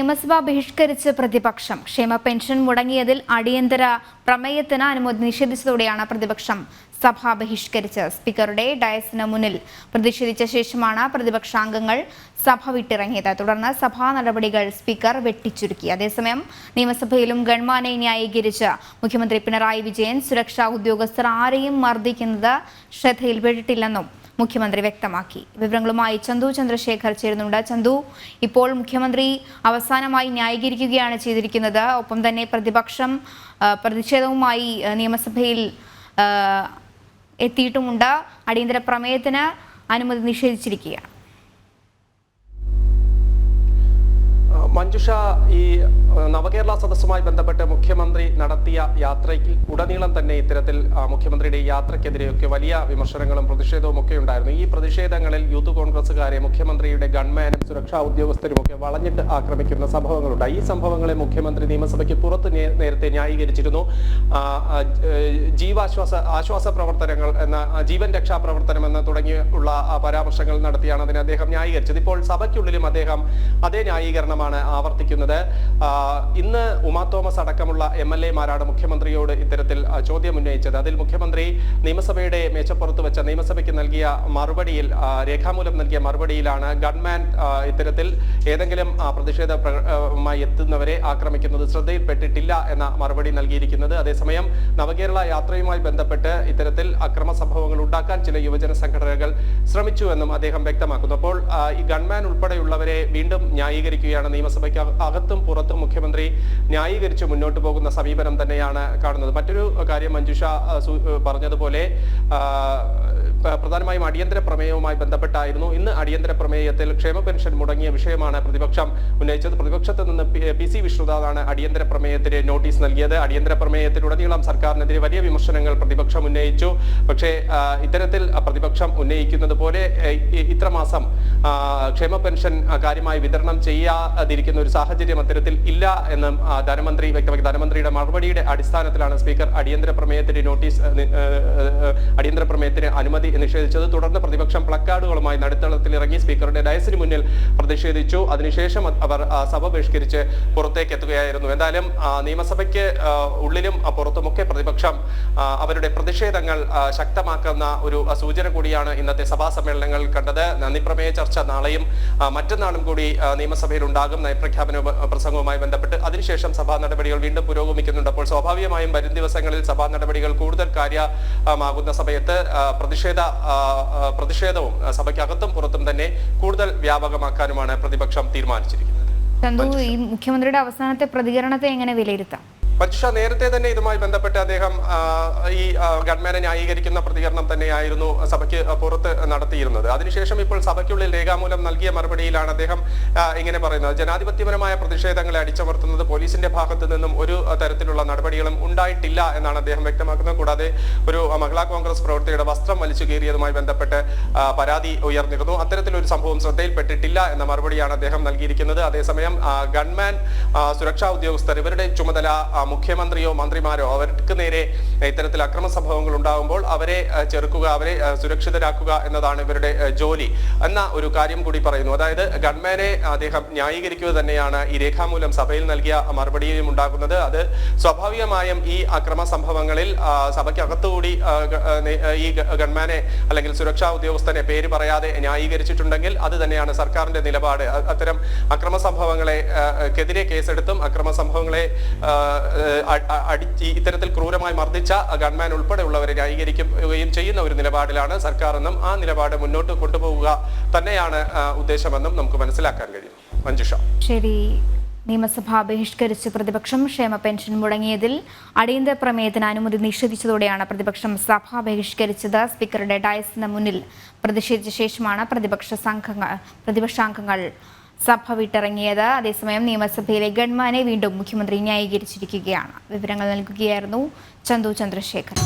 നിയമസഭ ബഹിഷ്കരിച്ച് പ്രതിപക്ഷം. ക്ഷേമ പെൻഷൻ മുടങ്ങിയതിൽ അടിയന്തര പ്രമേയത്തിന് അനുമതി നിഷേധിച്ചതോടെയാണ് പ്രതിപക്ഷം സഭ ബഹിഷ്കരിച്ച് സ്പീക്കറുടെ ഡയസിന് മുന്നിൽ പ്രതിഷേധിച്ച ശേഷമാണ് പ്രതിപക്ഷാംഗങ്ങൾ സഭ വിട്ടിറങ്ങിയത്. തുടർന്ന് സഭാ നടപടികൾ സ്പീക്കർ വെട്ടിച്ചുരുക്കി. അതേസമയം നിയമസഭയിലും ഗൺമാനെ ന്യായീകരിച്ച് മുഖ്യമന്ത്രി പിണറായി വിജയൻ സുരക്ഷാ ഉദ്യോഗസ്ഥർ ആരെയും മർദ്ദിക്കുന്നത് ശ്രദ്ധയിൽപ്പെട്ടിട്ടില്ലെന്നും മുഖ്യമന്ത്രി വ്യക്തമാക്കി. വിവരങ്ങളുമായി ചന്തു ചന്ദ്രശേഖർ ചേരുന്നുണ്ട്. ചന്തു ഇപ്പോൾ മുഖ്യമന്ത്രി അവസാനമായി ന്യായീകരിക്കുകയാണ് ചെയ്തിരിക്കുന്നത്. ഒപ്പം തന്നെ പ്രതിപക്ഷം പ്രതിഷേധവുമായി നിയമസഭയിൽ എത്തിയിട്ടുമുണ്ട്. അടിയന്തര പ്രമേയത്തിന് അനുമതി നിഷേധിച്ചിരിക്കുകയാണ്. മഞ്ജുഷ ഈ നവകേരള സദസ്സുമായി ബന്ധപ്പെട്ട് മുഖ്യമന്ത്രി നടത്തിയ യാത്രയ്ക്ക് ഉടനീളം തന്നെ ഇത്തരത്തിൽ മുഖ്യമന്ത്രിയുടെ യാത്രയ്ക്കെതിരെയൊക്കെ വലിയ വിമർശനങ്ങളും പ്രതിഷേധവും ഒക്കെ ഉണ്ടായിരുന്നു. ഈ പ്രതിഷേധങ്ങളിൽ യൂത്ത് കോൺഗ്രസുകാരെ മുഖ്യമന്ത്രിയുടെ ഗൺമാനും സുരക്ഷാ ഉദ്യോഗസ്ഥരുമൊക്കെ വളഞ്ഞിട്ട് ആക്രമിക്കുന്ന സംഭവങ്ങളുണ്ടായി ഈ സംഭവങ്ങളെ മുഖ്യമന്ത്രി നിയമസഭയ്ക്ക് പുറത്ത് നേരത്തെ ന്യായീകരിച്ചിരുന്നു. ജീവാശ്വാസ ആശ്വാസ പ്രവർത്തനങ്ങൾ എന്ന ജീവൻ രക്ഷാ പ്രവർത്തനം എന്ന തുടങ്ങിയുള്ള പരാമർശങ്ങൾ നടത്തിയാണ് അതിനെ അദ്ദേഹം ന്യായീകരിച്ചത്. ഇപ്പോൾ സഭയ്ക്കുള്ളിലും അദ്ദേഹം അതേ ന്യായീകരണമാണ് ആവർത്തിക്കുന്നത്. ഇന്ന് ഉമാ തോമസ് അടക്കമുള്ള എം എൽ എമാരാണ് മുഖ്യമന്ത്രിയോട് ഇത്തരത്തിൽ ചോദ്യം ഉന്നയിച്ചത്. അതിൽ മുഖ്യമന്ത്രി നിയമസഭയുടെ മേശപ്പുറത്ത് വെച്ച നിയമസഭയ്ക്ക് നൽകിയ മറുപടിയിൽ രേഖാമൂലം നൽകിയ മറുപടിയിലാണ് ഗൺമാൻ ഇത്തരത്തിൽ ഏതെങ്കിലും പ്രതിഷേധമായി പ്രതിഷേധ പ്ര- എത്തുന്നവരെ ആക്രമിക്കുന്നത് ശ്രദ്ധയിൽപ്പെട്ടിട്ടില്ല എന്ന മറുപടി നൽകിയിരിക്കുന്നത്. അതേസമയം നവകേരള യാത്രയുമായി ബന്ധപ്പെട്ട് ഇത്തരത്തിൽ അക്രമ സംഭവങ്ങൾ ഉണ്ടാക്കാൻ ചില യുവജന സംഘടനകൾ ശ്രമിച്ചുവെന്നും അദ്ദേഹം വ്യക്തമാക്കുന്നു. അപ്പോൾ ഈ ഗൺമാൻ ഉൾപ്പെടെയുള്ളവരെ വീണ്ടും ന്യായീകരിക്കുകയാണ് നിയമസഭയ്ക്ക് അക- അകത്തും പുറത്തും മുഖ്യമന്ത്രി ന്യായീകരിച്ച് മുന്നോട്ട് പോകുന്ന സമീപനം തന്നെയാണ് കാണുന്നത്. മറ്റൊരു കാര്യം മഞ്ജുഷ പറഞ്ഞതുപോലെ പ്രധാനമായും അടിയന്തര പ്രമേയവുമായി ബന്ധപ്പെട്ടായിരുന്നു. ഇന്ന് അടിയന്തര പ്രമേയത്തിൽ ക്ഷേമ പെൻഷൻ മുടങ്ങിയ വിഷയമാണ് പ്രതിപക്ഷം ഉന്നയിച്ചത്. പ്രതിപക്ഷത്ത് നിന്ന് പി- സി വിഷ്ണുദാസാണ് അടിയന്തര പ്രമേയത്തിന് നോട്ടീസ് നൽകിയത്. അടിയന്തര പ്രമേയത്തിലുടനീളം സർക്കാരിനെതിരെ വലിയ വിമർശനങ്ങൾ പ്രതിപക്ഷം ഉന്നയിച്ചു. പക്ഷേ ഇത്തരത്തിൽ പ്രതിപക്ഷം ഉന്നയിക്കുന്നത് പോലെ ഇത്ര മാസം ക്ഷേമ പെൻഷൻ കാര്യമായി വിതരണം ചെയ്യാതിരിക്കുന്ന ഒരു സാഹചര്യം അത്തരത്തിൽ ഇല്ല എന്നും ധനമന്ത്രി വ്യക്തമാക്കി ധനമന്ത്രിയുടെ മറുപടിയുടെ അടിസ്ഥാനത്തിലാണ് സ്പീക്കർ അടിയന്തര പ്രമേയത്തിന് നോട്ടീസ് അടിയന്തര പ്രമേയത്തിന് അനുമതി നിഷേധിച്ചത്. തുടർന്ന് പ്രതിപക്ഷം പ്ലക്കാർഡുകളുമായി നടുത്തളത്തിൽ ഇറങ്ങി സ്പീക്കറുടെ ഡയസിന് മുന്നിൽ പ്രതിഷേധിച്ചു. അതിനുശേഷം അവർ സഭ ബഹിഷ്കരിച്ച് പുറത്തേക്ക് എത്തുകയായിരുന്നു. എന്തായാലും നിയമസഭയ്ക്ക് ഉള്ളിലും പുറത്തുമൊക്കെ പ്രതിപക്ഷം അവരുടെ പ്രതിഷേധങ്ങൾ ശക്തമാക്കുന്ന ഒരു സൂചന കൂടിയാണ് ഇന്നത്തെ സഭാ സമ്മേളനങ്ങൾ കണ്ടത്. നന്ദിപ്രമേയ ചർച്ച നാളെയും മറ്റന്നാളും കൂടി നിയമസഭയിൽ ഉണ്ടാകും. നയപ്രഖ്യാപന പ്രസംഗവുമായി ബന്ധപ്പെട്ട് അതിനുശേഷം സഭാ നടപടികൾ വീണ്ടും പുരോഗമിക്കുന്നുണ്ട്. അപ്പോൾ സ്വാഭാവികമായും വരും ദിവസങ്ങളിൽ സഭാ നടപടികൾ കൂടുതൽ കാര്യമാകുന്ന സമയത്ത് ആ, പ്രതിഷേധ പ്രതിഷേധവും സഭയ്ക്കകത്തും പുറത്തും തന്നെ കൂടുതൽ വ്യാപകമാക്കാനുമാണ് പ്രതിപക്ഷം തീരുമാനിച്ചിരിക്കുന്നത്. ഈ മുഖ്യമന്ത്രിയുടെ അവസാനത്തെ പ്രതികരണത്തെ എങ്ങനെ വിലയിരുത്താം? പക്ഷ നേരത്തെ തന്നെ ഇതുമായി ബന്ധപ്പെട്ട് അദ്ദേഹം ഈ ഗഡ്മാനെ ന്യായീകരിക്കുന്ന പ്രതികരണം തന്നെയായിരുന്നു സഭയ്ക്ക് പുറത്ത് നടത്തിയിരുന്നത്. അതിനുശേഷം ഇപ്പോൾ സഭയ്ക്കുള്ളിൽ രേഖാമൂലം നൽകിയ മറുപടിയിലാണ് അദ്ദേഹം ഇങ്ങനെ പറയുന്നത്. ജനാധിപത്യപരമായ പ്രതിഷേധങ്ങളെ അടിച്ചമർത്തുന്നത് പോലീസിന്റെ ഭാഗത്തു നിന്നും ഒരു തരത്തിലുള്ള നടപടികളും ഉണ്ടായിട്ടില്ല എന്നാണ് അദ്ദേഹം വ്യക്തമാക്കുന്നത്. കൂടാതെ ഒരു മഹിളാ കോൺഗ്രസ് പ്രവർത്തകയുടെ വസ്ത്രം വലിച്ചു കീറിയതുമായി ബന്ധപ്പെട്ട് പരാതി ഉയർന്നിരുന്നു. അത്തരത്തിലൊരു സംഭവം ശ്രദ്ധയിൽപ്പെട്ടിട്ടില്ല എന്ന മറുപടിയാണ് അദ്ദേഹം നൽകിയിരിക്കുന്നത്. അതേസമയം ഗൺമാൻ സുരക്ഷാ ഉദ്യോഗസ്ഥർ ഇവരുടെ ചുമതല മുഖ്യമന്ത്രിയോ മന്ത്രിമാരോ അവർക്ക് നേരെ ഇത്തരത്തിൽ അക്രമ സംഭവങ്ങൾ ഉണ്ടാകുമ്പോൾ അവരെ ചെറുക്കുക അവരെ സുരക്ഷിതരാക്കുക എന്നതാണ് ഇവരുടെ ജോലി. എന്ന ഒരു കാര്യം കൂടി പറയുന്നു. അതായത് ഗൺമാനെ അദ്ദേഹം ന്യായീകരിക്കുക തന്നെയാണ് ഈ രേഖാമൂലം സഭയിൽ നൽകിയ മറുപടിയിലും ഉണ്ടാക്കുന്നത് അത് സ്വാഭാവികമായും ഈ അക്രമ സംഭവങ്ങളിൽ സഭയ്ക്കകത്തുകൂടി ഈ ഗൺമാനെ അല്ലെങ്കിൽ സുരക്ഷാ ഉദ്യോഗസ്ഥനെ പേര് പറയാതെ ന്യായീകരിച്ചിട്ടുണ്ടെങ്കിൽ അത് തന്നെയാണ് സർക്കാരിന്റെ നിലപാട്. അത്തരം അക്രമ സംഭവങ്ങളെ ക്കെതിരെ കേസെടുത്തും അക്രമ സംഭവങ്ങളെ അടിച്ച് ഇത്തരത്തിൽ ക്രൂരമായി മർദ്ദിച്ച ഗൺമാൻ ഉൾപ്പെടെയുള്ളവരെ ന്യായീകരിക്കുകയും ചെയ്യുന്ന ഒരു നിലപാടിലാണ് സർക്കാർ എന്നും ആ നിലപാട് മുന്നോട്ട് കൊണ്ടുപോവുക തന്നെയാണ് ഉദ്ദേശമെന്നും നമുക്ക് മനസ്സിലാക്കാൻ കഴിയും. മഞ്ജുഷ. ശരി. നിയമസഭ ബഹിഷ്കരിച്ച് പ്രതിപക്ഷം ക്ഷേമ പെൻഷൻ മുടങ്ങിയതിൽ അടിയന്തര പ്രമേയത്തിന് അനുമതി നിഷേധിച്ചതോടെയാണ് പ്രതിപക്ഷം സഭ ബഹിഷ്കരിച്ചത്. സ്പീക്കറുടെ ഡയസിന് മുന്നിൽ പ്രതിഷേധിച്ച ശേഷമാണ് പ്രതിപക്ഷ സംഘങ്ങൾ പ്രതിപക്ഷാംഗങ്ങൾ സഭ വിട്ടിറങ്ങിയത്. അതേസമയം നിയമസഭയിലെ ഗൺമാനെ വീണ്ടും മുഖ്യമന്ത്രി ന്യായീകരിച്ചിരിക്കുകയാണ്. വിവരങ്ങൾ നൽകുകയായിരുന്നു ചന്തു ചന്ദ്രശേഖർ